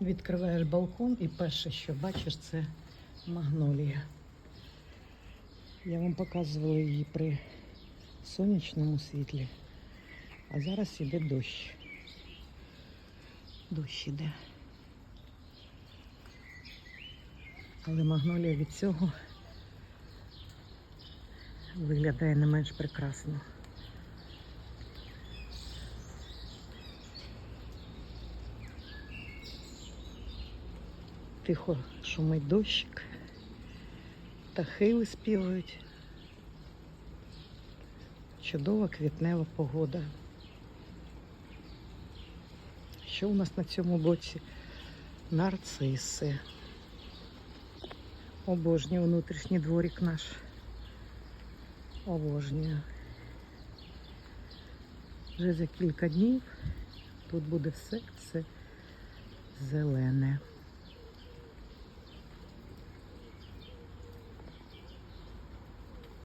Відкриваєш балкон і перше, що бачиш, це магнолія. Я вам показувала її при сонячному світлі, а зараз іде дощ. Дощ іде. Але магнолія від цього виглядає не менш прекрасно. Тихо шумить дощик, птахи виспівують. Чудова квітнева погода. Що у нас на цьому боці? Нарциси. Обожнюю внутрішній дворик наш. Обожнюю. Вже за кілька днів тут буде все, все зелене.